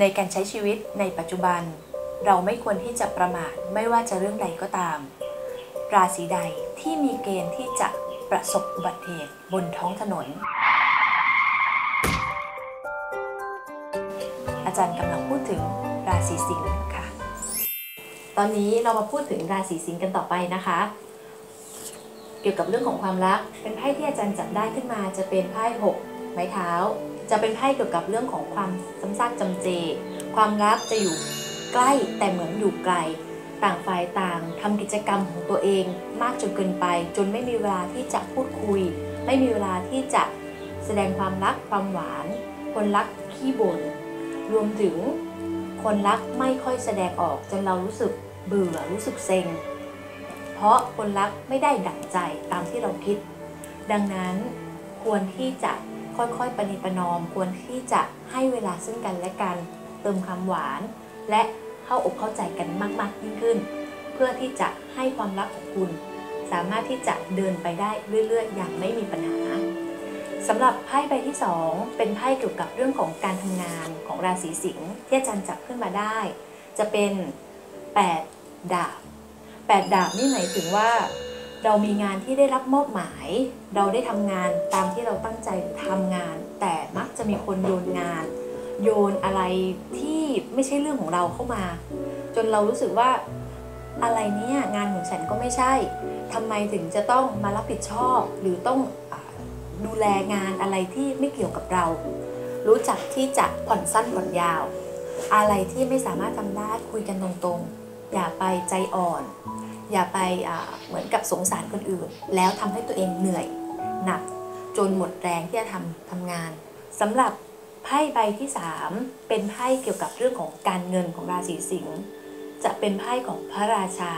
ในการใช้ชีวิตในปัจจุบัน เราไม่ควรที่จะประมาทไม่ว่าจะเรื่องใดก็ตาม ราศีใดที่มีเกณฑ์ที่จะประสบอุบัติเหตุบนท้องถนน อาจารย์กำลังพูดถึงราศีสิงห์ค่ะ ตอนนี้เรามาพูดถึงราศีสิงห์กันต่อไปนะคะ เกี่ยวกับเรื่องของความรัก เป็นไพ่ที่อาจารย์จับได้ขึ้นมาจะเป็นไพ่หกไม้เท้า จะเป็นไพ่เกี่ยวกับเรื่องของความซ้ำซากจำเจ ความรักจะอยู่ใกล้แต่เหมือนอยู่ไกล ต่างฝ่ายต่างทำกิจกรรมของตัวเองมากจนเกินไป จนไม่มีเวลาที่จะพูดคุย ไม่มีเวลาที่จะแสดงความรักความหวาน คนรักขี้บ่นรวมถึงคนรักไม่ค่อยแสดงออกจนเรารู้สึกเบื่อรู้สึกเซ็ง เพราะคนรักไม่ได้ดั่งใจตามที่เราคิด ดังนั้นควรที่จะ ค่อยๆปณิประนอม ควรที่จะให้เวลาซึ่งกันและกัน เติมความหวาน และเข้าอกเข้าใจกันมากๆยิ่งขึ้น เพื่อที่จะให้ความรักของคุณ สามารถที่จะเดินไปได้เรื่อยๆ อย่างไม่มีปัญหาสำหรับไพ่ใบที่ 2 เป็นไพ่เกี่ยวกับเรื่องของการทำงานของราศีสิงห์ที่อาจารย์จับขึ้นมาได้ จะเป็น 8 ดาบ 8 ดาบนี่หมายถึงว่า เรามีงานที่ได้รับมอบหมาย เราได้ทำงานตามที่เราตั้งใจทำงาน แต่มักจะมีคนโยนงาน โยนอะไรที่ไม่ใช่เรื่องของเราเข้ามา จนเรารู้สึกว่าอะไรเนี่ยงานของฉันก็ไม่ใช่ ทำไมถึงจะต้องมารับผิดชอบ หรือต้องดูแลงานอะไรที่ไม่เกี่ยวกับเรา รู้จักที่จะผ่อนสั้นผ่อนยาว อะไรที่ไม่สามารถทำได้คุยกันตรงๆ อย่าไปใจอ่อน อย่าไปเหมือนกับสงสารคนอื่น แล้วทำให้ตัวเองเหนื่อยหนักจนหมดแรงที่จะทำทำงานสำหรับไพ่ใบที่ 3 เป็นไพ่เกี่ยวกับเรื่องของการเงินของราศีสิงห์จะเป็นไพ่ของพระราชา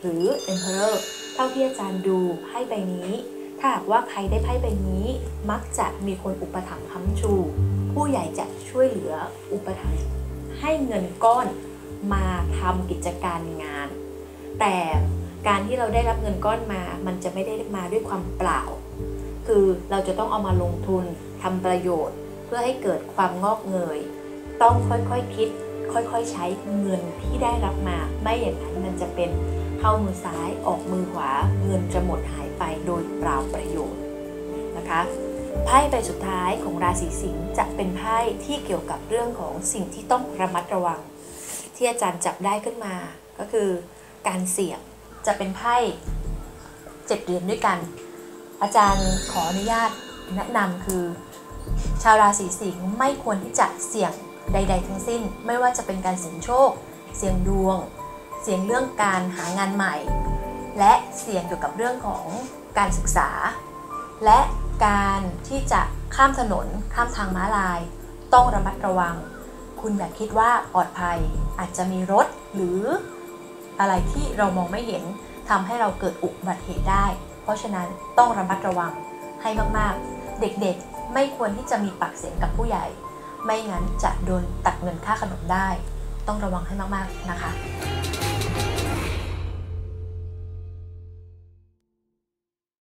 หรือ Emperor เท่าที่อาจารย์ดูไพ่ใบนี้ ถ้าหากว่าใครได้ไพ่ใบนี้ มักจะมีคนอุปถัมภ์ค้ำชู ผู้ใหญ่จะช่วยเหลืออุปถัมภ์ให้เงินก้อนมาทำกิจการงาน แต่การที่เราได้รับเงินก้อนมา มันจะไม่ได้มาด้วยความเปล่า คือเราจะต้องเอามาลงทุนทำประโยชน์ เพื่อให้เกิดความงอกเงย ต้องค่อยๆคคิด ค่อยๆใช้เงินที่ได้รับมา ไม่อย่างนั้นมันจะเป็นเข้ามือซ้ายออกมือขวา เงินจะหมดหายไปโดยเปล่าประโยชน์นะคะไพ่ใบสุดท้ายของราศีสิงห์จะเป็นไพ่ที่เกี่ยวกับเรื่องของสิ่งที่ต้องระมัดระวัง ที่อาจารย์จับได้ขึ้นมาก็คือ การเสี่ยงจะเป็นไพ่เจ็ดเหรียญด้วยกัน อาจารย์ขออนุญาตแนะนำคือ ชาวราศีสิงห์ไม่ควรที่จะเสี่ยงใด ๆ ทั้งสิ้น ไม่ว่าจะเป็นการเสี่ยงโชค เสี่ยงดวง เสี่ยงเรื่องการหางานใหม่ และเสี่ยงเกี่ยวกับเรื่องของการศึกษา และการที่จะข้ามถนนข้ามทางม้าลาย ต้องระมัดระวัง คุณอย่าคิดว่าปลอดภัยอาจจะมีรถหรือ อะไรที่เรามองไม่เห็นทำให้เราเกิดอุบัติเหตุได้ เพราะฉะนั้นต้องระมัดระวังให้มากๆ เด็กๆไม่ควรที่จะมีปากเสียงกับผู้ใหญ่ ไม่งั้นจะโดนตัดเงินค่าขนมได้ ต้องระวังให้มากๆนะคะ